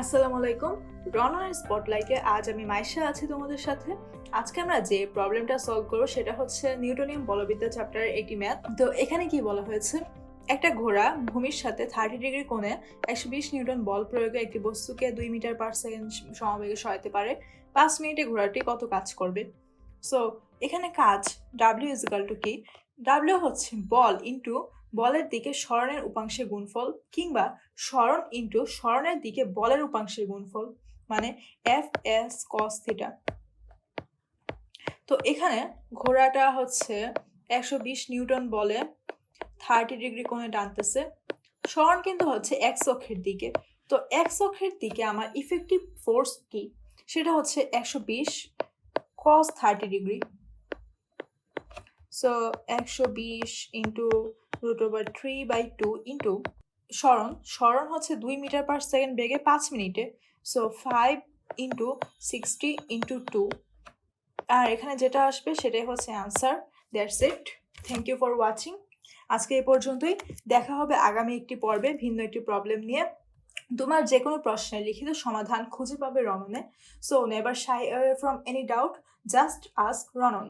আসসালামু আলাইকুম। রনার স্পটলাইটে আজ আমি মাইশা আছি তোমাদের সাথে। আজকে আমরা যে প্রবলেমটা সলভ করব সেটা হচ্ছে নিউটনিয়াম বলবিদ্যা চ্যাপ্টারের একটি ম্যাথ। তো এখানে কি বলা হয়েছে? একটা ঘোড়া ভূমির সাথে থার্টি ডিগ্রি কোণে একশো বিশ নিউটন বল প্রয়োগে একটি বস্তুকে দুই মিটার পার সেকেন্ড সমবেগে সরাতে পারে। পাঁচ মিনিটে ঘোড়াটি কত কাজ করবে? সো এখানে কাজ ডাব্লিউ ইজিক্যাল টু কি? ডাব্লিউ হচ্ছে বল ইন্টু বলের দিকে স্মরণের উপাংশের গুণফল কিংবা স্মরণ ইন্টু স্মরণের দিকে বলের উপাংশের গুণফল মানে এফ এস কস থিটা তো এখানে ঘোড়াটা হচ্ছে একশো বিশ নিউটন বলে থার্টি ডিগ্রি কোণে টানতেছে। স্মরণ কিন্তু হচ্ছে এক্স অক্ষের দিকে। তো এক্স অক্ষের দিকে আমার ইফেক্টিভ ফোর্স কি? সেটা হচ্ছে একশো বিশ কস থার্টি ডিগ্রি সো একশো বিশ into root over three by two into স্মরণ স্মরণ হচ্ছে দুই মিটার পার সেকেন্ড বেগে পাঁচ মিনিটে। So five into sixty into two আর এখানে যেটা আসবে সেটাই হচ্ছে answer that's it thank you for watching আজকে এ পর্যন্তই। দেখা হবে আগামী একটি পর্বে ভিন্ন একটি প্রবলেম নিয়ে। তোমার যে কোনো প্রশ্নের লিখিত সমাধান খুঁজে পাবে রননে। So never shy away from any doubt just ask Ronon